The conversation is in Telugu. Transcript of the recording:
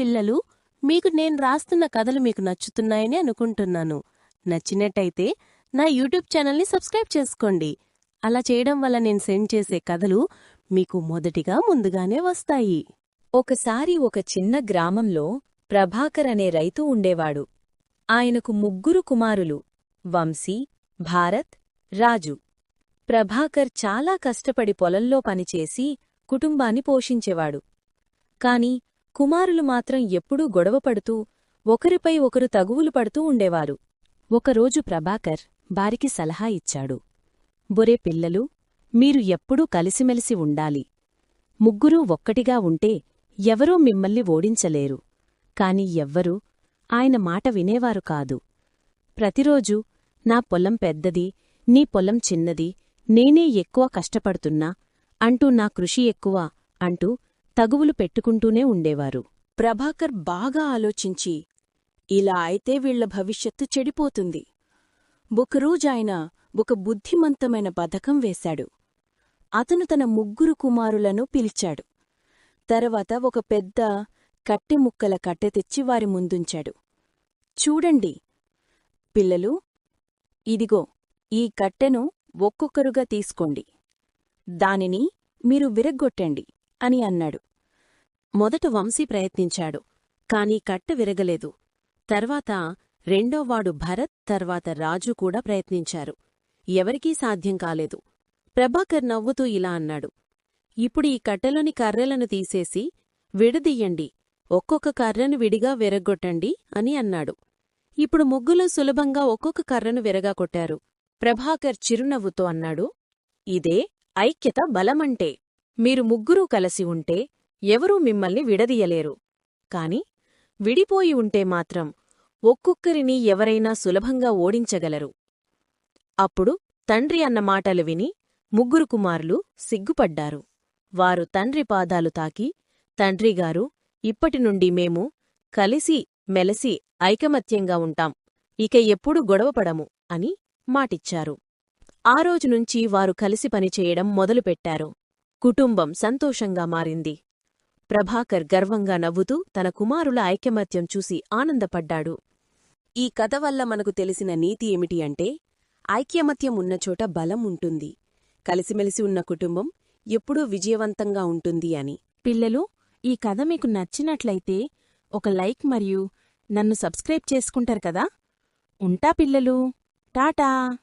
పిల్లలు మీకు నేను రాస్తున్న కథలు మీకు నచ్చుతున్నాయని అనుకుంటున్నాను. నచ్చినట్టయితే నా యూట్యూబ్ ఛానల్ని సబ్స్క్రైబ్ చేసుకోండి. అలా చేయడం వల్ల నేను సెండ్ చేసే కథలు మీకు మొదటిగా ముందుగానే వస్తాయి. ఒకసారి ఒక చిన్న గ్రామంలో ప్రభాకర్ అనే రైతు ఉండేవాడు. ఆయనకు ముగ్గురు కుమారులు వంశీ భారత్ రాజు. ప్రభాకర్ చాలా కష్టపడి పొలంలో పనిచేసి కుటుంబాన్ని పోషించేవాడు. కాని కుమారులు మాత్రం ఎప్పుడూ గొడవపడుతూ ఒకరిపై ఒకరు తగువులు పడుతూ ఉండేవారు. ఒకరోజు ప్రభాకర్ వారికి సలహా ఇచ్చాడు. బొరే పిల్లలు మీరు ఎప్పుడూ కలిసిమెలిసి ఉండాలి. ముగ్గురూ ఒక్కటిగా ఉంటే ఎవరూ మిమ్మల్ని ఓడించలేరు. కాని ఎవ్వరూ ఆయన మాట వినేవారు కాదు. ప్రతిరోజూ నా పొలం పెద్దది నీ పొలం చిన్నది నేనే ఎక్కువ కష్టపడుతున్నా అంటూ నా కృషి ఎక్కువ అంటూ తగువులు పెట్టుకుంటూనే ఉండేవారు. ప్రభాకర్ బాగా ఆలోచించి ఇలా అయితే వీళ్ళ భవిష్యత్తు చెడిపోతుంది. ఒకరోజాయన ఒక బుద్ధిమంతమైన పథకం వేశాడు. అతను తన ముగ్గురు కుమారులను పిలిచాడు. తర్వాత ఒక పెద్ద కట్టెముక్కల కట్టె తెచ్చి వారి ముందుంచాడు. చూడండి పిల్లలు ఇదిగో ఈ కట్టెను ఒక్కొక్కరుగా తీసుకోండి. దానిని మీరు విరగ్గొట్టండి అని అన్నాడు. మొదట వంశీ ప్రయత్నించాడు కాని కట్ట విరగలేదు. తర్వాత రెండోవాడు భరత్ తర్వాత రాజు కూడా ప్రయత్నించారు. ఎవరికీ సాధ్యం కాలేదు. ప్రభాకర్ నవ్వుతూ ఇలా అన్నాడు. ఇప్పుడు ఈ కట్టెలోని కర్రెలను తీసేసి విడదీయండి ఒక్కొక్క కర్రను విడిగా విరగ్గొట్టండి అని అన్నాడు. ఇప్పుడు ముగ్గులో సులభంగా ఒక్కొక్క కర్రను విరగా కొట్టారు. ప్రభాకర్ చిరునవ్వుతో అన్నాడు ఇదే ఐక్యత బలమంటే మీరు ముగ్గురూ కలిసి ఉంటే ఎవరూ మిమ్మల్ని విడదీయలేరు. కాని విడిపోయి ఉంటే మాత్రం ఒక్కొక్కరిని ఎవరైనా సులభంగా ఓడించగలరు. అప్పుడు తండ్రి అన్న మాటలు విని ముగ్గురు కుమారులు సిగ్గుపడ్డారు. వారు తండ్రి పాదాలు తాకి తండ్రిగారు ఇప్పటినుండి మేము కలిసి మెలసి ఐకమత్యంగా ఉంటాం. ఇక ఎప్పుడూ గొడవపడము అని మాటిచ్చారు. ఆ రోజునుంచి వారు కలిసి పనిచేయడం మొదలుపెట్టారు. కుటుంబం సంతోషంగా మారింది. ప్రభాకర్ గర్వంగా నవ్వుతూ తన కుమారుల ఐకమత్యం చూసి ఆనందపడ్డాడు. ఈ కథ వల్ల మనకు తెలిసిన నీతి ఏమిటి అంటే ఐక్యమత్యం ఉన్నచోట బలం ఉంటుంది. కలిసిమెలిసి ఉన్న కుటుంబం ఎప్పుడూ విజయవంతంగా ఉంటుంది అని. పిల్లలు ఈ కథ మీకు నచ్చినట్లయితే ఒక లైక్ మరియు నన్ను సబ్స్క్రైబ్ చేసుకుంటారు కదా? ఉంటా పిల్లలు. టాటా!